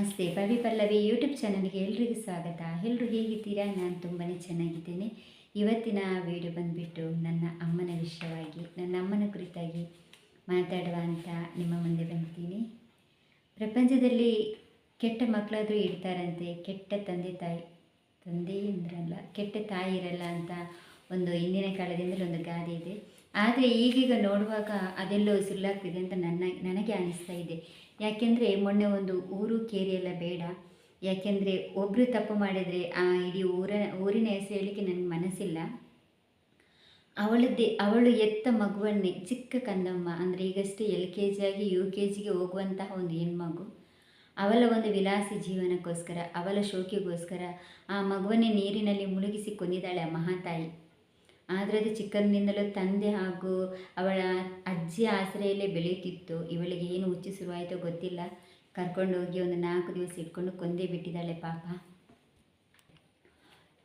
ನಮಸ್ತೆ. ಪವಿ ಪಲ್ಲವಿ ಯೂಟ್ಯೂಬ್ ಚಾನಲ್ಗೆ ಎಲ್ರಿಗೂ ಸ್ವಾಗತ. ಎಲ್ಲರೂ ಹೇಗಿದ್ದೀರಾ? ನಾನು ತುಂಬಾ ಚೆನ್ನಾಗಿದ್ದೇನೆ. ಇವತ್ತಿನ ವಿಡಿಯೋ ಬಂದುಬಿಟ್ಟು ನನ್ನ ಅಮ್ಮನ ವಿಷಯವಾಗಿ, ನನ್ನ ಅಮ್ಮನ ಕುರಿತಾಗಿ ಮಾತಾಡುವ ಅಂತ ನಿಮ್ಮ ಮುಂದೆ ಬಂದಿದ್ದೀನಿ. ಪ್ರಪಂಚದಲ್ಲಿ ಕೆಟ್ಟ ಮಕ್ಕಳಾದರೂ ಇರ್ತಾರಂತೆ. ಕೆಟ್ಟ ತಂದೆ ತಾಯಿ, ತಂದೆ ಅಂದ್ರಲ್ಲ, ಕೆಟ್ಟ ತಾಯಿ ಇರಲ್ಲ ಅಂತ ಒಂದು ಹಿಂದಿನ ಕಾಲದಿಂದಲೂ ಒಂದು ಗಾದೆ ಇದೆ. ಆದರೆ ಈಗೀಗ ನೋಡುವಾಗ ಅದೆಲ್ಲೋ ಸುಳ್ಳಾಗ್ತಿದೆ ಅಂತ ನನ್ನ, ನನಗೆ ಅನಿಸ್ತಾ ಇದೆ. ಯಾಕೆಂದರೆ ಮೊನ್ನೆ ಒಂದು ಊರು ಕೇರಿ ಎಲ್ಲ ಬೇಡ. ಯಾಕೆಂದರೆ ಒಬ್ಬರು ತಪ್ಪು ಮಾಡಿದರೆ ಆ ಇಡೀ ಊರ, ಊರಿನ ಹೆಸರು ಹೇಳಲಿಕ್ಕೆ ನನಗೆ ಮನಸ್ಸಿಲ್ಲ. ಅವಳದ್ದೇ, ಅವಳು ಎತ್ತ ಮಗುವನ್ನೇ, ಚಿಕ್ಕ ಕಂದಮ್ಮ ಅಂದರೆ ಈಗಷ್ಟೇ ಎಲ್ ಕೆ ಜಿ ಆಗಿ ಯು ಕೆ ಜಿಗೆ ಹೋಗುವಂತಹ ಒಂದು ಹೆಣ್ಮಗು. ಅವಳ ಒಂದು ವಿಲಾಸಿ ಜೀವನಕ್ಕೋಸ್ಕರ, ಅವಳ ಶೋಕಿಗೋಸ್ಕರ ಆ ಮಗುವನ್ನೇ ನೀರಿನಲ್ಲಿ ಮುಳುಗಿಸಿ ಕೊಂದಿದ್ದಾಳೆ ಆ ಮಹಾತಾಯಿ. ಆದರೆ ಅದು ಚಿಕ್ಕಂದಿನಿಂದಲೂ ತಂದೆ ಹಾಗೂ ಅವಳ ಅಜ್ಜಿ ಆಸರೆಯಲ್ಲೇ ಬೆಳೆಯುತ್ತಿತ್ತು. ಇವಳಿಗೆ ಏನು ಹುಚ್ಚು ಶುರುವಾಯಿತೋ ಗೊತ್ತಿಲ್ಲ. ಕರ್ಕೊಂಡು ಹೋಗಿ ಒಂದು ನಾಲ್ಕು ದಿವಸ ಇಟ್ಕೊಂಡು ಕೊಂದೇ ಬಿಟ್ಟಿದ್ದಾಳೆ ಪಾಪ.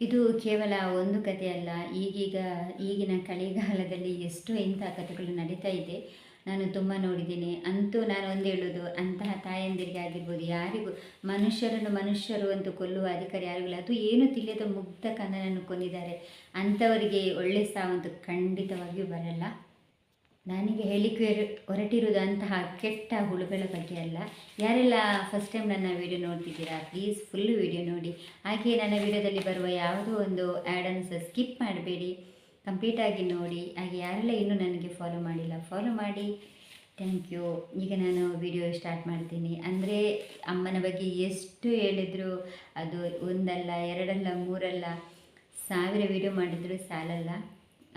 ಇದು ಕೇವಲ ಒಂದು ಕಥೆ ಅಲ್ಲ. ಈಗೀಗ ಈಗಿನ ಕಳೆಗಾಲದಲ್ಲಿ ಎಷ್ಟೋ ಇಂಥ ಕಥೆಗಳು ನಡೀತಾ ಇದೆ. ನಾನು ತುಂಬ ನೋಡಿದ್ದೀನಿ. ಅಂತೂ ನಾನು ಒಂದು ಹೇಳೋದು, ಅಂತಹ ತಾಯಂದಿರಿಗೆ ಆಗಿರ್ಬೋದು ಯಾರಿಗೂ ಮನುಷ್ಯರನ್ನು ಮನುಷ್ಯರು ಅಂತ ಕೊಲ್ಲುವ ಅಧಿಕಾರ ಯಾರಿಗಿಲ್ಲ ಅದು ಏನು ತಿಳಿಯದ ಮುಗ್ಧ ಕನ್ನನನ್ನು ಕೊಂದಿದ್ದಾರೆ. ಅಂಥವರಿಗೆ ಒಳ್ಳೆ ಸಾವಂತೂ ಖಂಡಿತವಾಗಿಯೂ ಬರಲ್ಲ. ನನಗೆ ಹೇಳಿಕೆ ಹೊರಟಿರುವುದು ಅಂತಹ ಕೆಟ್ಟ ಹುಳುಗಳ ಬಗ್ಗೆ ಅಲ್ಲ. ಯಾರೆಲ್ಲ ಫಸ್ಟ್ ಟೈಮ್ ನನ್ನ ವಿಡಿಯೋ ನೋಡ್ತಿದ್ದೀರಾ ಪ್ಲೀಸ್ ಫುಲ್ ವಿಡಿಯೋ ನೋಡಿ. ಹಾಗೆಯೇ ನನ್ನ ವಿಡಿಯೋದಲ್ಲಿ ಬರುವ ಯಾವುದೋ ಒಂದು ಆ್ಯಡನ್ನು ಸಹ ಸ್ಕಿಪ್ ಮಾಡಬೇಡಿ. ಕಂಪ್ಲೀಟಾಗಿ ನೋಡಿ, ಹಾಗೆ ಯಾರೆಲ್ಲ ಇನ್ನೂ ನನಗೆ ಫಾಲೋ ಮಾಡಿಲ್ಲ ಫಾಲೋ ಮಾಡಿ. ಥ್ಯಾಂಕ್ ಯು ಈಗ ನಾನು ವಿಡಿಯೋ ಸ್ಟಾರ್ಟ್ ಮಾಡ್ತೀನಿ. ಅಂದರೆ ಅಮ್ಮನ ಬಗ್ಗೆ ಎಷ್ಟು ಹೇಳಿದ್ರು ಅದು ಒಂದಲ್ಲ, ಎರಡಲ್ಲ, ಮೂರಲ್ಲ, ಸಾವಿರ ವಿಡಿಯೋ ಮಾಡಿದರೂ ಸಾಲಲ್ಲ.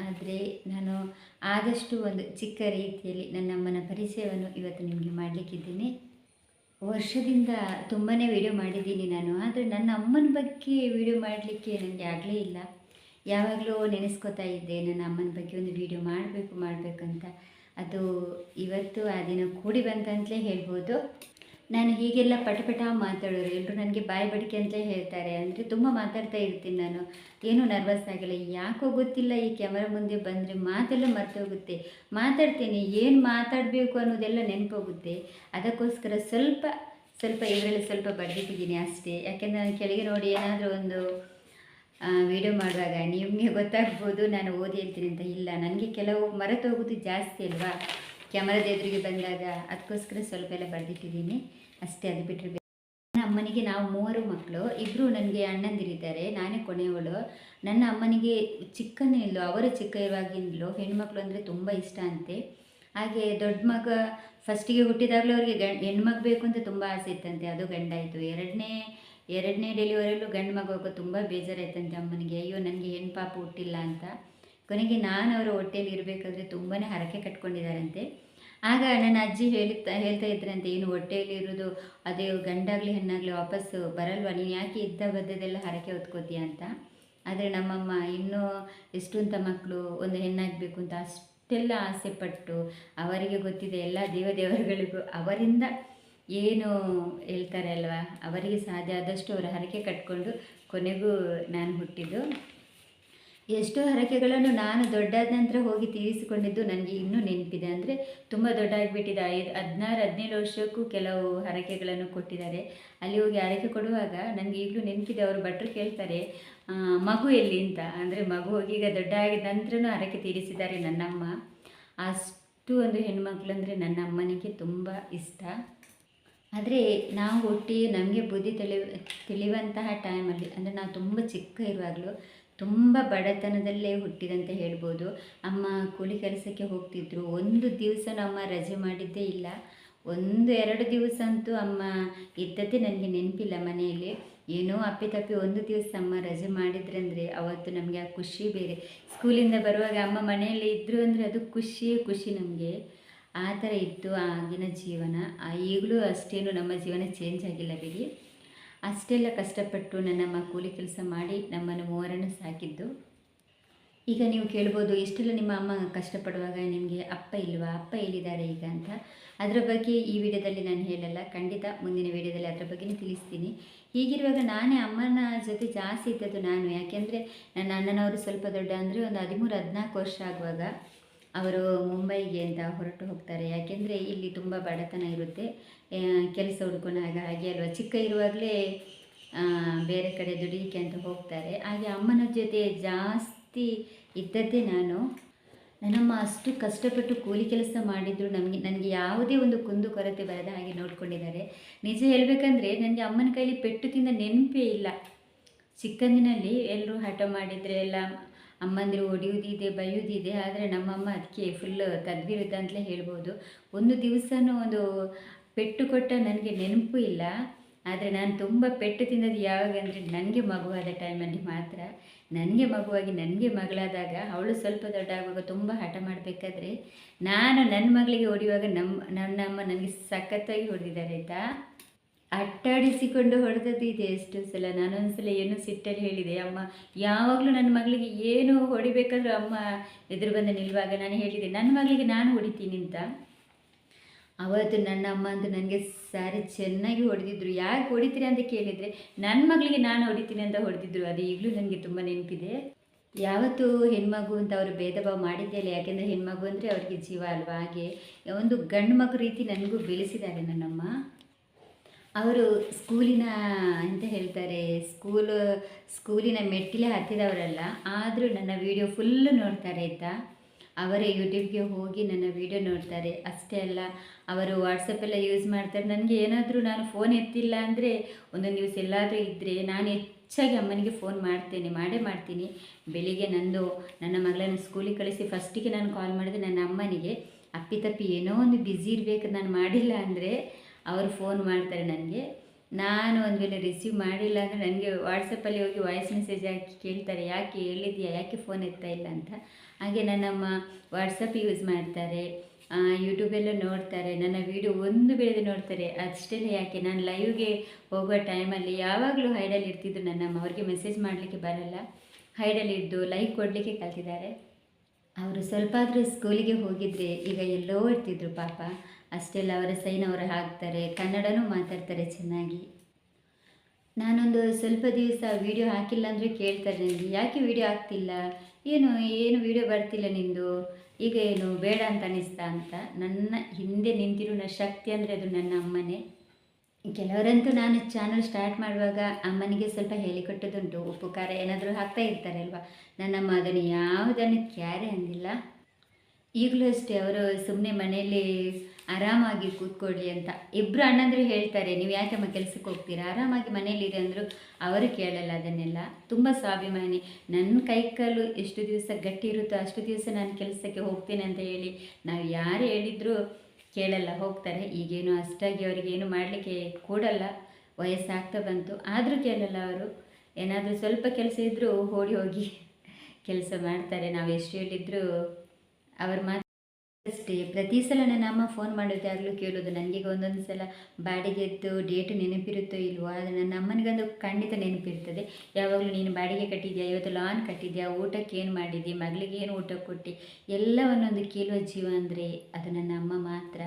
ಆದರೆ ನಾನು ಆದಷ್ಟು ಒಂದು ಚಿಕ್ಕ ರೀತಿಯಲ್ಲಿ ನನ್ನ ಅಮ್ಮನ ಪರಿಚಯವನ್ನು ಇವತ್ತು ನಿಮಗೆ ಮಾಡಲಿಕ್ಕಿದ್ದೀನಿ. ವರ್ಷದಿಂದ ತುಂಬಾ ವಿಡಿಯೋ ಮಾಡಿದ್ದೀನಿ ನಾನು, ಆದರೆ ನನ್ನ ಅಮ್ಮನ ಬಗ್ಗೆ ವಿಡಿಯೋ ಮಾಡಲಿಕ್ಕೆ ನನಗೆ ಆಗಲೇ ಇಲ್ಲ. ಯಾವಾಗಲೂ ನೆನೆಸ್ಕೋತಾ ಇದ್ದೆ, ನನ್ನ ಅಮ್ಮನ ಬಗ್ಗೆ ಒಂದು ವಿಡಿಯೋ ಮಾಡಬೇಕು, ಮಾಡಬೇಕಂತ. ಅದು ಇವತ್ತು ಆ ದಿನ ಕೂಡಿ ಬಂತಂತಲೇ ಹೇಳ್ಬೋದು. ನಾನು ಹೀಗೆಲ್ಲ ಪಟಪಟ ಮಾತಾಡೋರು ಎಲ್ಲರೂ ನನಗೆ ಬಾಯಿ ಬಡಿಕೆ ಅಂತಲೇ ಹೇಳ್ತಾರೆ. ಅಂದರೆ ತುಂಬ ಮಾತಾಡ್ತಾ ಇರ್ತೀನಿ ನಾನು. ಏನೂ ನರ್ವಸ್ ಆಗಿಲ್ಲ. ಯಾಕೋ ಗೊತ್ತಿಲ್ಲ, ಈ ಕ್ಯಾಮರಾ ಮುಂದೆ ಬಂದರೆ ಮಾತೆಲ್ಲ ಮರ್ತೋಗುತ್ತೆ. ಮಾತಾಡ್ತೀನಿ, ಏನು ಮಾತಾಡಬೇಕು ಅನ್ನೋದೆಲ್ಲ ನೆನಪೋಗುತ್ತೆ. ಅದಕ್ಕೋಸ್ಕರ ಸ್ವಲ್ಪ ಸ್ವಲ್ಪ ಇದರಲ್ಲಿ ಸ್ವಲ್ಪ ಬಡ್ದಿಟ್ಟಿದ್ದೀನಿ ಅಷ್ಟೇ. ಯಾಕೆಂದರೆ ನಾನು ಕೆಳಗೆ ನೋಡಿ ಏನಾದರೂ ಒಂದು ವಿಡಿಯೋ ಮಾಡುವಾಗ ನಿಮಗೆ ಗೊತ್ತಾಗ್ಬೋದು, ನಾನು ಓದಿ ಹೇಳ್ತೀನಿ ಅಂತ ಇಲ್ಲ. ನನಗೆ ಕೆಲವು ಮರೆತೋಗೋದು ಜಾಸ್ತಿ ಅಲ್ವಾ? ಕ್ಯಾಮರಾದ ಎದುರಿಗೆ ಬಂದಾಗ ಅದಕ್ಕೋಸ್ಕರ ಸ್ವಲ್ಪ ಎಲ್ಲ ಬರೆದಿಟ್ಟಿದ್ದೀನಿ. ಅಷ್ಟೇ, ಅದು ಬಿಟ್ಟರೆ ನನ್ನ ಅಮ್ಮನಿಗೆ ನಾವು ಮೂವರು ಮಕ್ಕಳು. ಇಬ್ಬರು ನನಗೆ ಅಣ್ಣಂದಿರಿದ್ದಾರೆ, ನಾನೇ ಕೊನೆಯವಳು. ನನ್ನ ಅಮ್ಮನಿಗೆ ಚಿಕ್ಕನಿಲ್ಲೋ ಅವರು ಚಿಕ್ಕ ಇರುವಾಗಿಂದಲೂ ಹೆಣ್ಮಕ್ಳು ಅಂದರೆ ತುಂಬ ಇಷ್ಟ ಅಂತೆ. ಹಾಗೆ ದೊಡ್ಡ ಮಗ ಫಸ್ಟಿಗೆ ಹುಟ್ಟಿದಾಗಲೂ ಅವರಿಗೆ ಗಂಡ್, ಹೆಣ್ಮಗ್ ಬೇಕು ಅಂತ ತುಂಬ ಆಸೆ ಇತ್ತಂತೆ. ಅದು ಗಂಡ ಆಯಿತು. ಎರಡನೇ ಎರಡನೇ ಡೆಲಿವರಿಯಲ್ಲೂ ಗಂಡು ಮಗುವಾಗ ತುಂಬ ಬೇಜಾರಾಯ್ತಂತೆ ಅಮ್ಮನಿಗೆ. ಅಯ್ಯೋ, ನನಗೆ ಹೆಣ್ಣು ಪಾಪ ಹುಟ್ಟಿಲ್ಲ ಅಂತ. ಕೊನೆಗೆ ನಾನು ಅವರ ಹೊಟ್ಟೆಯಲ್ಲಿ ಇರಬೇಕಾದ್ರೆ ತುಂಬಾ ಹರಕೆ ಕಟ್ಕೊಂಡಿದ್ದಾರಂತೆ ಆಗ ನನ್ನ ಅಜ್ಜಿ ಹೇಳುತ್ತಾ ಹೇಳ್ತಾ ಇದ್ರಂತೆ, ಏನು ಹೊಟ್ಟೆಯಲ್ಲಿ ಇರೋದು? ಅದೇ ಗಂಡಾಗಲಿ, ಹೆಣ್ಣಾಗಲಿ ವಾಪಸ್ಸು ಬರಲ್ವಾ? ನೀನು ಯಾಕೆ ಇದ್ದ ಬದ್ದದೆಲ್ಲ ಹರಕೆ ಹೊತ್ಕೋತೀಯ ಅಂತ? ಆದರೆ ನಮ್ಮಮ್ಮ, ಇನ್ನೂ ಎಷ್ಟೊಂಥ ಮಕ್ಕಳು ಒಂದು ಹೆಣ್ಣಾಗಬೇಕು ಅಂತ ಅಷ್ಟೆಲ್ಲ ಆಸೆ ಪಟ್ಟು ಅವರಿಗೆ ಗೊತ್ತಿದೆ, ಎಲ್ಲ ದೇವದೇವರುಗಳಿಗೂ ಅವರಿಂದ ಏನು ಹೇಳ್ತಾರೆ ಅಲ್ವಾ? ಅವರಿಗೆ ಸಾಧ್ಯ ಆದಷ್ಟು ಅವರ ಹರಕೆ ಕಟ್ಕೊಂಡು ಕೊನೆಗೂ ನಾನು ಹುಟ್ಟಿದ್ದು. ಎಷ್ಟೋ ಹರಕೆಗಳನ್ನು ನಾನು ದೊಡ್ಡಾದ ನಂತರ ಹೋಗಿ ತೀರಿಸಿಕೊಂಡಿದ್ದು ನನಗೆ ಇನ್ನೂ ನೆನಪಿದೆ. ಅಂದರೆ ತುಂಬ ದೊಡ್ಡ ಆಗಿಬಿಟ್ಟಿದೆ ಐದು, ಹದಿನಾರು, ಹದಿನೇಳು ವರ್ಷಕ್ಕೂ ಕೆಲವು ಹರಕೆಗಳನ್ನು ಕೊಟ್ಟಿದ್ದಾರೆ. ಅಲ್ಲಿ ಹೋಗಿ ಹರಕೆ ಕೊಡುವಾಗ ನನಗೆ ಈಗಲೂ ನೆನಪಿದೆ. ಅವರು ಭಟ್ರು ಕೇಳ್ತಾರೆ ಮಗು ಎಲ್ಲಿ ಅಂತ? ಅಂದರೆ ಮಗು ಹೋಗಿ ಈಗ ದೊಡ್ಡ ಆಗಿದ ನಂತರನೂ ಹರಕೆ ತೀರಿಸಿದ್ದಾರೆ ನನ್ನಮ್ಮ. ಅಷ್ಟು ಒಂದು ಹೆಣ್ಮಕ್ಳು ಅಂದರೆ ನನ್ನ ಅಮ್ಮನಿಗೆ ತುಂಬ ಇಷ್ಟ. ಆದರೆ ನಾವು ಹುಟ್ಟಿ ನಮಗೆ ಬುದ್ಧಿ ತಿಳಿ ತಿಳಿಯುವಂತಹ ಟೈಮಲ್ಲಿ ಅಂದರೆ ನಾವು ತುಂಬ ಚಿಕ್ಕ ಇರುವಾಗಲೂ ತುಂಬ ಬಡತನದಲ್ಲೇ ಹುಟ್ಟಿದಂತ ಹೇಳ್ಬೋದು. ಅಮ್ಮ ಕೂಲಿ ಕೆಲಸಕ್ಕೆ ಹೋಗ್ತಿದ್ರು, ಒಂದು ದಿವಸ ಅಮ್ಮ ರಜೆ ಮಾಡಿದ್ದೇ ಇಲ್ಲ. ಒಂದು, ಎರಡು ದಿವಸ ಅಂತೂ ಅಮ್ಮ ಇದ್ದದ್ದೇ ನನಗೆ ನೆನಪಿಲ್ಲ ಮನೆಯಲ್ಲಿ. ಏನೋ ಅಪ್ಪಿತಪ್ಪಿ ಒಂದು ದಿವಸ ಅಮ್ಮ ರಜೆ ಮಾಡಿದ್ರಂದರೆ ಅವತ್ತು ನಮಗೆ ಆ ಖುಷಿ ಬೇರೆ. ಸ್ಕೂಲಿಂದ ಬರುವಾಗ ಅಮ್ಮ ಮನೆಯಲ್ಲಿ ಇದ್ದರು ಅಂದರೆ ಅದು ಖುಷಿಯೇ ಖುಷಿ ನಮಗೆ. ಆ ಥರ ಇತ್ತು ಆಗಿನ ಜೀವನ ಈಗಲೂ ಅಷ್ಟೇನು ನಮ್ಮ ಜೀವನ ಚೇಂಜ್ ಆಗಿಲ್ಲ ಬಿಡಿ. ಅಷ್ಟೆಲ್ಲ ಕಷ್ಟಪಟ್ಟು ನನ್ನಮ್ಮ ಕೂಲಿ ಕೆಲಸ ಮಾಡಿ ನಮ್ಮನ್ನು ಮೂವರನ್ನು ಸಾಕಿದ್ದು. ಈಗ ನೀವು ಕೇಳ್ಬೋದು, ಇಷ್ಟೆಲ್ಲ ನಿಮ್ಮ ಅಮ್ಮ ಕಷ್ಟಪಡುವಾಗ ನಿಮಗೆ ಅಪ್ಪ ಇಲ್ವಾ? ಅಪ್ಪ ಎಲ್ಲಿದ್ದಾರೆ ಈಗ ಅಂತ. ಅದರ ಬಗ್ಗೆ ಈ ವಿಡಿಯೋದಲ್ಲಿ ನಾನು ಹೇಳಲ್ಲ. ಖಂಡಿತ ಮುಂದಿನ ವಿಡಿಯೋದಲ್ಲಿ ಅದರ ಬಗ್ಗೆ ತಿಳಿಸ್ತೀನಿ. ಹೀಗಿರುವಾಗ ನಾನೇ ಅಮ್ಮನ ಜೊತೆ ಜಾಸ್ತಿ ಇದ್ದದ್ದು ನಾನು. ಯಾಕೆಂದರೆ ನನ್ನ ಅಣ್ಣನವರು ಸ್ವಲ್ಪ ದೊಡ್ಡ ಅಂದರೆ ಒಂದು ಹದಿಮೂರು ಹದಿನಾಲ್ಕು ವರ್ಷ ಆಗುವಾಗ ಅವರು ಮುಂಬೈಗೆ ಅಂತ ಹೊರಟು ಹೋಗ್ತಾರೆ. ಯಾಕೆಂದರೆ ಇಲ್ಲಿ ತುಂಬ ಬಡತನ ಇರುತ್ತೆ. ಕೆಲಸ ಹುಡ್ಕೊಂಡು ಹಾಗೆ ಹಾಗೆ ಅಲ್ವಾ? ಚಿಕ್ಕ ಇರುವಾಗಲೇ ಬೇರೆ ಕಡೆ ದುಡಿಲಿಕ್ಕೆ ಅಂತ ಹೋಗ್ತಾರೆ. ಹಾಗೆ ಅಮ್ಮನ ಜೊತೆ ಜಾಸ್ತಿ ಇದ್ದದ್ದೇ ನಾನು. ನನ್ನಮ್ಮ ಅಷ್ಟು ಕಷ್ಟಪಟ್ಟು ಕೂಲಿ ಕೆಲಸ ಮಾಡಿದ್ರು. ನಮಗೆ, ನನಗೆ ಯಾವುದೇ ಒಂದು ಕುಂದು ಕೊರತೆ ಬರದ ಹಾಗೆ ನೋಡ್ಕೊಂಡಿದ್ದಾರೆ. ನಿಜ ಹೇಳಬೇಕಂದ್ರೆ ನನಗೆ ಅಮ್ಮನ ಕೈಲಿ ಪೆಟ್ಟು ತಿಂದ ನೆನಪೇ ಇಲ್ಲ. ಚಿಕ್ಕಂದಿನಲ್ಲಿ ಎಲ್ಲರೂ ಹಠ ಮಾಡಿದರೆ ಎಲ್ಲ ಅಮ್ಮಂದಿರು ಹೊಡೆಯುವುದಿದೆ ಬೈಯುವುದಿದೆ ಆದರೆ ನಮ್ಮಮ್ಮ ಅದಕ್ಕೆ ಫುಲ್ ತದ್ವಿರುದ್ಧ ಅಂತಲೇ ಹೇಳ್ಬೋದು. ಒಂದು ದಿವಸನೂ ಒಂದು ಪೆಟ್ಟು ಕೊಟ್ಟ ನನಗೆ ನೆನಪು ಇಲ್ಲ. ಆದರೆ ನಾನು ತುಂಬ ಪೆಟ್ಟು ತಿನ್ನೋದು ಯಾವಾಗ ಅಂದರೆ ನನಗೆ ಮಗುವಾದ ಟೈಮಲ್ಲಿ ಮಾತ್ರ. ನನಗೆ ಮಗುವಾಗಿ ನನಗೆ ಮಗಳಾದಾಗ ಅವಳು ಸ್ವಲ್ಪ ದೊಡ್ಡ ಆಗುವಾಗ ತುಂಬ ಹಠ ಮಾಡಬೇಕಾದ್ರೆ ನಾನು ನನ್ನ ಮಗಳಿಗೆ ಹೊಡೆಯುವಾಗ ನಮ್ಮ ನನ್ನ ಅಮ್ಮ ನನಗೆ ಸಖತ್ತಾಗಿ ಹೊಡೆದಿದ್ದಾರೆ ಆಯಿತಾ? ಅಟ್ಟಾಡಿಸಿಕೊಂಡು ಹೊಡೆದದ್ದು ಇದೆ ಎಷ್ಟೋ ಸಲ. ನಾನೊಂದ್ಸಲ ಏನು ಸಿಟ್ಟಲ್ಲಿ ಹೇಳಿದೆ, ಅಮ್ಮ, ಯಾವಾಗಲೂ ನನ್ನ ಮಗಳಿಗೆ ಏನು ಹೊಡಿಬೇಕಾದ್ರೂ ಅಮ್ಮ ಎದುರು ಬಂದು ನಿಲ್ಲುವಾಗ ನಾನು ಹೇಳಿದೆ. ನನ್ನ ಮಗಳಿಗೆ ನಾನು ಹೊಡಿತೀನಿ ಅಂತ. ಅವತ್ತು ನನ್ನ ಅಮ್ಮ ಅಂತ ನನಗೆ ಸಾರಿ ಚೆನ್ನಾಗಿ ಹೊಡೆದಿದ್ರು. ಯಾಕೆ ಹೊಡಿತೀರಿ ಅಂತ ಕೇಳಿದರೆ ನನ್ನ ಮಗಳಿಗೆ ನಾನು ಹೊಡಿತೀನಿ ಅಂತ ಹೊಡೆದಿದ್ರು. ಅದು ಈಗಲೂ ನನಗೆ ತುಂಬ ನೆನಪಿದೆ. ಯಾವತ್ತು ಹೆಣ್ಮಗು ಅಂತ ಅವರು ಭೇದ ಭಾವ ಮಾಡಿದ್ದೇ ಇಲ್ಲ. ಯಾಕೆಂದರೆ ಹೆಣ್ಮಗು ಅಂದರೆ ಅವರಿಗೆ ಜೀವ ಅಲ್ವಾ? ಹಾಗೆ ಒಂದು ಗಂಡು ಮಗು ರೀತಿ ನನಗೂ ಬೆಳೆಸಿದ್ದಾರೆ ನನ್ನಮ್ಮ. ಅವರು ಸ್ಕೂಲಿನ ಅಂತ ಹೇಳ್ತಾರೆ, ಸ್ಕೂಲು, ಸ್ಕೂಲಿನ ಮೆಟ್ಟಿಲೇ ಹತ್ತಿದವರಲ್ಲ, ಆದರೂ ನನ್ನ ವೀಡಿಯೋ ಫುಲ್ಲು ನೋಡ್ತಾರೆ ಆಯಿತಾ ಅವರೇ ಯೂಟ್ಯೂಬ್ಗೆ ಹೋಗಿ ನನ್ನ ವೀಡಿಯೋ ನೋಡ್ತಾರೆ. ಅಷ್ಟೇ ಅಲ್ಲ, ಅವರು ವಾಟ್ಸಪ್ಪೆಲ್ಲ ಯೂಸ್ ಮಾಡ್ತಾರೆ. ನನಗೆ ಏನಾದರೂ ನಾನು ಫೋನ್ ಎತ್ತಿಲ್ಲ ಅಂದರೆ, ಒಂದೊಂದು ದಿವಸ ಎಲ್ಲಾದರೂ ಇದ್ದರೆ ನಾನು ಹೆಚ್ಚಾಗಿ ಅಮ್ಮನಿಗೆ ಫೋನ್ ಮಾಡ್ತೇನೆ, ಮಾಡೇ ಮಾಡ್ತೀನಿ. ಬೆಳಿಗ್ಗೆ ನಂದು, ನನ್ನ ಮಗಳನ್ನು ಸ್ಕೂಲಿಗೆ ಕಳಿಸಿ ಫಸ್ಟಿಗೆ ನಾನು ಕಾಲ್ ಮಾಡಿದೆ. ನನ್ನ ಅಮ್ಮನಿಗೆ ಅಪ್ಪಿತಪ್ಪಿ ಏನೋ ಒಂದು ಬ್ಯುಸಿ ಇರಬೇಕು, ನಾನು ಮಾಡಿಲ್ಲ ಅಂದರೆ ಅವರು ಫೋನ್ ಮಾಡ್ತಾರೆ ನನಗೆ. ನಾನು ಒಂದು ವೇಳೆ ರಿಸೀವ್ ಮಾಡಿಲ್ಲ ಅಂದರೆ ನನಗೆ ವಾಟ್ಸಪ್ಪಲ್ಲಿ ಹೋಗಿ ವಾಯ್ಸ್ ಮೆಸೇಜ್ ಹಾಕಿ ಕೇಳ್ತಾರೆ, ಯಾಕೆ ಹೇಳಿದ್ಯಾ? ಯಾಕೆ ಫೋನ್ ಎತ್ತಾ ಇಲ್ಲ? ಅಂತ. ಹಾಗೆ ನನ್ನಮ್ಮ ವಾಟ್ಸಪ್ ಯೂಸ್ ಮಾಡ್ತಾರೆ ಯೂಟ್ಯೂಬೆಲ್ಲ ನೋಡ್ತಾರೆ, ನನ್ನ ವೀಡಿಯೋ ಒಂದು ಬೆಳೆದು ನೋಡ್ತಾರೆ. ಅಷ್ಟೇ ಯಾಕೆ? ನಾನು ಲೈವ್ಗೆ ಹೋಗೋ ಟೈಮಲ್ಲಿ ಯಾವಾಗಲೂ ಹೈಡಲ್ಲಿ ಇರ್ತಿದ್ರು ನನ್ನಮ್ಮ ಅವ್ರಿಗೆ ಮೆಸೇಜ್ ಮಾಡಲಿಕ್ಕೆ ಬರಲ್ಲ. ಹೈಡಲ್ಲಿ ಇದ್ದು ಲೈಕ್ ಕೊಡಲಿಕ್ಕೆ ಕಲ್ತಿದ್ದಾರೆ. ಅವರು ಸ್ವಲ್ಪ ಆದರೂ ಸ್ಕೂಲಿಗೆ ಹೋಗಿದ್ರೆ ಈಗ ಎಲ್ಲೋ ಇರ್ತಿದ್ರು ಪಾಪ. ಅಷ್ಟೆಲ್ಲ ಅವರ ಸೈನ್ ಅವರು ಹಾಕ್ತಾರೆ, ಕನ್ನಡನೂ ಮಾತಾಡ್ತಾರೆ ಚೆನ್ನಾಗಿ. ನಾನೊಂದು ಸ್ವಲ್ಪ ದಿವಸ ವೀಡಿಯೋ ಹಾಕಿಲ್ಲ ಅಂದರೆ ಕೇಳ್ತಾರೆ ನನಗೆ ಯಾಕೆ ವೀಡಿಯೋ ಹಾಕ್ತಿಲ್ಲ? ಏನು ಏನು ವೀಡಿಯೋ ಬರ್ತಿಲ್ಲ ನಿಂದು? ಈಗ ಏನು, ಬೇಡ ಅಂತ ಅನ್ನಿಸ್ತಾ ಅಂತ. ನನ್ನ ಹಿಂದೆ ನಿಂತಿರೋ ಶಕ್ತಿ ಅಂದರೆ ಅದು ನನ್ನ ಅಮ್ಮನೇ. ಕೆಲವರಂತೂ ನಾನು ಚಾನಲ್ ಸ್ಟಾರ್ಟ್ ಮಾಡುವಾಗ ಅಮ್ಮನಿಗೆ ಸ್ವಲ್ಪ ಹೇಳಿಕೊಟ್ಟದುಂಟು ಉಪ್ಪು ಖಾರ ಏನಾದರೂ ಹಾಕ್ತಾ ಇರ್ತಾರೆ ಅಲ್ವಾ ನನ್ನಮ್ಮ ಅದನ್ನು ಯಾವುದನ್ನು ಕ್ಯಾರೆ ಅಂದಿಲ್ಲ. ಈಗಲೂ ಅಷ್ಟೇ, ಅವರು ಸುಮ್ಮನೆ ಮನೆಯಲ್ಲಿ ಆರಾಮಾಗಿ ಕೂತ್ಕೊಳ್ಳಿ ಅಂತ ಇಬ್ಬರು ಅಣ್ಣಂದರು ಹೇಳ್ತಾರೆ, ನೀವು ಯಾಕಮ್ಮ ಕೆಲಸಕ್ಕೆ ಹೋಗ್ತೀರಾ? ಆರಾಮಾಗಿ ಮನೇಲಿರಿ ಅಂದರು ಅವರು ಕೇಳಲ್ಲ ಅದನ್ನೆಲ್ಲ. ತುಂಬ ಸ್ವಾಭಿಮಾನಿ. ನನ್ನ ಕೈಕಾಲು ಎಷ್ಟು ದಿವಸ ಗಟ್ಟಿ ಇರುತ್ತೋ ಅಷ್ಟು ದಿವಸ ನಾನು ಕೆಲಸಕ್ಕೆ ಹೋಗ್ತೇನೆ ಅಂತ ಹೇಳಿ ನಾವು ಯಾರು ಹೇಳಿದರೂ ಕೇಳಲ್ಲ, ಹೋಗ್ತಾರೆ. ಈಗೇನು ಅಷ್ಟಾಗಿ ಅವರಿಗೇನು ಮಾಡಲಿಕ್ಕೆ ಕೂಡಲ್ಲ, ವಯಸ್ಸಾಗ್ತಾ ಬಂತು. ಆದರೂ ಕೇಳಲ್ಲ ಅವರು. ಏನಾದರೂ ಸ್ವಲ್ಪ ಕೆಲಸ ಇದ್ದರೂ ಓಡಿ ಹೋಗಿ ಕೆಲಸ ಮಾಡ್ತಾರೆ. ನಾವು ಎಷ್ಟು ಹೇಳಿದರೂ ಅವ್ರ ಮಾತು ಅಷ್ಟೇ, ಪ್ರತಿ ಸಲ ನನ್ನ ಅಮ್ಮ ಫೋನ್ ಮಾಡೋದಾಗಲೂ ಕೇಳೋದು. ನನಗೀಗ ಒಂದೊಂದು ಸಲ ಬಾಡಿಗೆದ್ದು ಡೇಟ್ ನೆನಪಿರುತ್ತೋ ಇಲ್ವೋ, ಆದರೆ ನನ್ನ ಅಮ್ಮನಿಗಂದು ಖಂಡಿತ ನೆನಪಿರ್ತದೆ. ಯಾವಾಗಲೂ ನೀನು ಬಾಡಿಗೆ ಕಟ್ಟಿದ್ಯಾ, ಇವತ್ತು ಲಾನ್ ಕಟ್ಟಿದ್ಯಾ, ಊಟಕ್ಕೆ ಏನು ಮಾಡಿದ್ಯಾ ಮಗಳಿಗೆ ಏನು ಊಟ ಕೊಟ್ಟು, ಎಲ್ಲವನ್ನೊಂದು ಕೇಳುವ ಜೀವ ಅಂದರೆ ಅದು ನನ್ನ ಅಮ್ಮ ಮಾತ್ರ.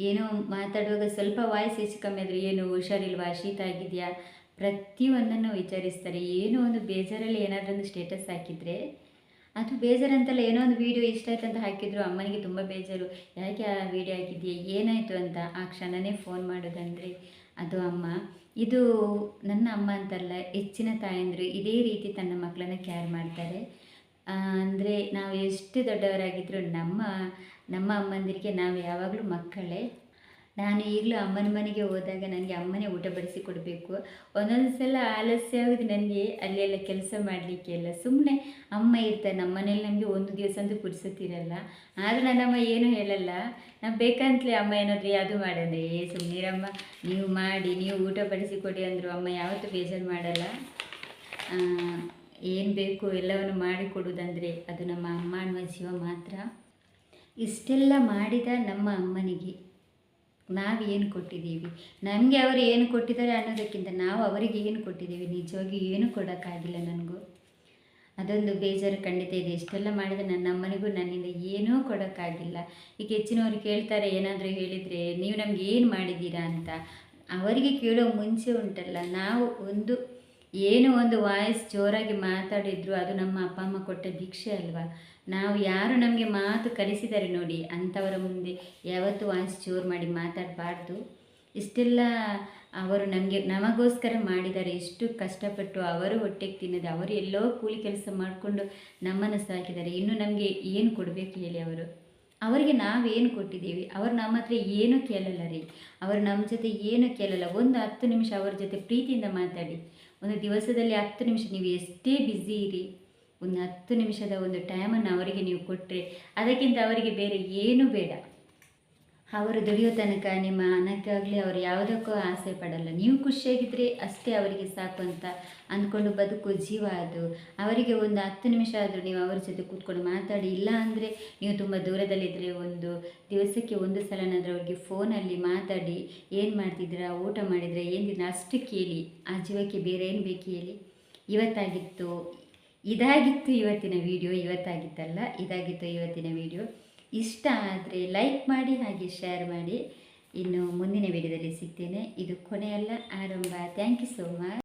ಏನೋ ಮಾತಾಡುವಾಗ ಸ್ವಲ್ಪ ವಾಯ್ಸ್ ಹೆಚ್ಚು ಕಮ್ಮಿ ಆದರೆ ಏನು, ಹುಷಾರಿಲ್ವಾ, ಶೀತ ಆಗಿದೆಯಾ? ಪ್ರತಿಯೊಂದನ್ನು ವಿಚಾರಿಸ್ತಾರೆ. ಏನೋ ಒಂದು ಬೇಜಾರಲ್ಲಿ ಏನಾದರೂ ಒಂದು ಸ್ಟೇಟಸ್ ಹಾಕಿದರೆ ಅದು ಬೇಜಾರಂತಲ್ಲ, ಏನೋ ಒಂದು ವೀಡಿಯೋ ಇಷ್ಟ ಆಯ್ತು ಅಂತ ಹಾಕಿದ್ರು. ಅಮ್ಮನಿಗೆ ತುಂಬ ಬೇಜಾರು. ಯಾಕೆ ಆ ವೀಡಿಯೋ ಹಾಕಿದ್ಯಾ? ಏನಾಯಿತು ಅಂತ ಆ ಕ್ಷಣನೇ ಫೋನ್ ಮಾಡೋದಂದರೆ, ಅದು ಅಮ್ಮ. ಇದು ನನ್ನ ಅಮ್ಮ ಅಂತಲ್ಲ, ಹೆಚ್ಚಿನ ತಾಯಂದರು ಇದೇ ರೀತಿ ತನ್ನ ಮಕ್ಕಳನ್ನ ಕ್ಯಾರ್ ಮಾಡ್ತಾರೆ. ಅಂದರೆ ನಾವು ಎಷ್ಟು ದೊಡ್ಡವರಾಗಿದ್ದರೂ ನಮ್ಮ ನಮ್ಮ ಅಮ್ಮಂದಿರಿಗೆ ನಾವು ಯಾವಾಗಲೂ ಮಕ್ಕಳೇ. ನಾನು ಈಗಲೂ ಅಮ್ಮನ ಮನೆಗೆ ಹೋದಾಗ ನನಗೆ ಅಮ್ಮನೇ ಊಟ ಬಡಿಸಿ ಕೊಡಬೇಕು. ಒಂದೊಂದು ಸಲ ಆಲಸ್ಯ ಆಗೋದು ನನಗೆ, ಅಲ್ಲೆಲ್ಲ ಕೆಲಸ ಮಾಡಲಿಕ್ಕೆ ಎಲ್ಲ ಸುಮ್ಮನೆ ಅಮ್ಮ ಇರ್ತಾರೆ. ನಮ್ಮ ಮನೇಲಿ ನಮಗೆ ಒಂದು ದಿವಸ ಅಂತೂ ಕುಡಿಸುತ್ತಿರಲ್ಲ ಆದರೂ ನನ್ನಮ್ಮ ಏನೂ ಹೇಳಲ್ಲ. ನಾವು ಬೇಕಂತಲೇ ಅಮ್ಮ ಏನಾದರೂ ಯಾವುದು ಮಾಡಂದ್ರೆ, ಏ ಸುಮ್ಮನಿರಮ್ಮ ನೀವು ಮಾಡಿ, ನೀವು ಊಟ ಬಡಿಸಿ ಕೊಡಿ ಅಂದರು. ಅಮ್ಮ ಯಾವತ್ತೂ ಬೇಜಾರು ಮಾಡಲ್ಲ. ಏನು ಬೇಕು ಎಲ್ಲವನ್ನು ಮಾಡಿಕೊಡುವುದಂದರೆ ಅದು ನಮ್ಮ ಅಮ್ಮ ಅನ್ನುವ ಜೀವ ಮಾತ್ರ. ಇಷ್ಟೆಲ್ಲ ಮಾಡಿದ ನಮ್ಮ ಅಮ್ಮನಿಗೆ. ನಾವು ಏನು ಕೊಟ್ಟಿದ್ದೀವಿ ನಮಗೆ ಅವರು ಏನು ಕೊಟ್ಟಿದ್ದಾರೆ ಅನ್ನೋದಕ್ಕಿಂತ ನಾವು ಅವರಿಗೆ ಏನು ಕೊಟ್ಟಿದ್ದೀವಿ ನಿಜವಾಗಿ ಏನು ಕೊಡೋಕ್ಕಾಗಿಲ್ಲ ನನಗೂ. ಅದೊಂದು ಬೇಜಾರು ಖಂಡಿತ ಇದೆ. ಇಷ್ಟೆಲ್ಲ ಮಾಡಿದರೆ ನನ್ನ ಅಮ್ಮನಿಗೂ ನನ್ನಿಂದ ಏನೂ ಕೊಡೋಕ್ಕಾಗಿಲ್ಲ. ಈಗ ಹೆಚ್ಚಿನವರು ಕೇಳ್ತಾರೆ, ಏನಾದರೂ ಹೇಳಿದರೆ ನೀವು ನಮ್ಗೆ ಏನು ಮಾಡಿದ್ದೀರಾ ಅಂತ. ಅವರಿಗೆ ಕೇಳೋ ಮುಂಚೆ ಉಂಟಲ್ಲ, ನಾವು ಒಂದು ಏನು ಒಂದು ವಾಯ್ಸ್ ಜೋರಾಗಿ ಮಾತಾಡಿದ್ರು ಅದು ನಮ್ಮ ಅಪ್ಪ ಅಮ್ಮ ಕೊಟ್ಟ ಭಿಕ್ಷೆ ಅಲ್ವಾ? ನಾವು ಯಾರು ನಮಗೆ ಮಾತು ಕಲಿಸಿದ್ದಾರೆ ನೋಡಿ, ಅಂಥವರ ಮುಂದೆ ಯಾವತ್ತೂ ವಾಯ್ಸ್ ಜೋರು ಮಾಡಿ ಮಾತಾಡಬಾರ್ದು. ಇಷ್ಟೆಲ್ಲ ಅವರು ನಮಗೆ, ನಮಗೋಸ್ಕರ ಮಾಡಿದ್ದಾರೆ. ಎಷ್ಟು ಕಷ್ಟಪಟ್ಟು ಅವರು ಹೊಟ್ಟೆಗೆ ತಿನ್ನದೆ ಅವರು ಎಲ್ಲೋ ಕೂಲಿ ಕೆಲಸ ಮಾಡಿಕೊಂಡು ನಮ್ಮನ್ನು ಸಾಕಿದ್ದಾರೆ. ಇನ್ನು ನಮಗೆ ಏನು ಕೊಡಬೇಕು ಹೇಳಿ ಅವರು? ಅವರಿಗೆ ನಾವೇನು ಕೊಟ್ಟಿದ್ದೀವಿ? ಅವರು ನಮ್ಮ ಹತ್ರ ಏನೂ ಕೇಳಲ್ಲ ರೀ. ಅವರು ನಮ್ಮ ಜೊತೆ ಏನೂ ಕೇಳಲ್ಲ. ಒಂದು ಹತ್ತು ನಿಮಿಷ ಅವ್ರ ಜೊತೆ ಪ್ರೀತಿಯಿಂದ ಮಾತಾಡಿ. ಒಂದು ದಿವಸದಲ್ಲಿ ಹತ್ತು ನಿಮಿಷ, ನೀವು ಎಷ್ಟೇ ಬ್ಯುಸಿ ಇರಿ, ಒಂದು ಹತ್ತು ನಿಮಿಷದ ಒಂದು ಟೈಮನ್ನು ಅವರಿಗೆ ನೀವು ಕೊಟ್ಟರೆ ಅದಕ್ಕಿಂತ ಅವರಿಗೆ ಬೇರೆ ಏನೂ ಬೇಡ. ಅವರು ದುಡಿಯೋ ತನಕ ನಿಮ್ಮ ಹಣಕ್ಕಾಗಲಿ ಅವರು ಯಾವುದಕ್ಕೂ ಆಸೆ ಪಡಲ್ಲ. ನೀವು ಖುಷಿಯಾಗಿದ್ದರೆ ಅಷ್ಟೇ ಅವರಿಗೆ ಸಾಕು ಅಂತ ಅಂದ್ಕೊಂಡು ಬದುಕು ಜೀವ ಅದು. ಅವರಿಗೆ ಒಂದು ಹತ್ತು ನಿಮಿಷ ಆದರೂ ನೀವು ಅವರ ಜೊತೆ ಕೂತ್ಕೊಂಡು ಮಾತಾಡಿ. ಇಲ್ಲ ಅಂದರೆ ನೀವು ತುಂಬ ದೂರದಲ್ಲಿದ್ದರೆ ಒಂದು ದಿವಸಕ್ಕೆ ಒಂದು ಸಲನಾದರೂ ಅವರಿಗೆ ಫೋನಲ್ಲಿ ಮಾತಾಡಿ. ಏನು ಮಾಡ್ತಿದ್ದೀರಾ? ಊಟ ಮಾಡಿದರೆ? ಏನು ಅಷ್ಟು ಕೇಳಿ. ಆ ಜೀವಕ್ಕೆ ಬೇರೆ ಏನು ಬೇಕು ಹೇಳಿ. ಇವತ್ತಾಗಿತ್ತು. ಇದಾಗಿತ್ತು ಇವತ್ತಿನ ವಿಡಿಯೋ ಇವತ್ತಾಗಿತ್ತಲ್ಲ. ಇದಾಗಿತ್ತು ಇವತ್ತಿನ ವಿಡಿಯೋ ಇಷ್ಟ ಆದರೆ ಲೈಕ್ ಮಾಡಿ ಹಾಗೆ ಶೇರ್ ಮಾಡಿ. ಇನ್ನು ಮುಂದಿನ ವಿಡಿಯೋದಲ್ಲಿ ಸಿಗ್ತೇನೆ. ಇದು ಕೊನೆಯಲ್ಲ ಆರಂಭ. Thank you so much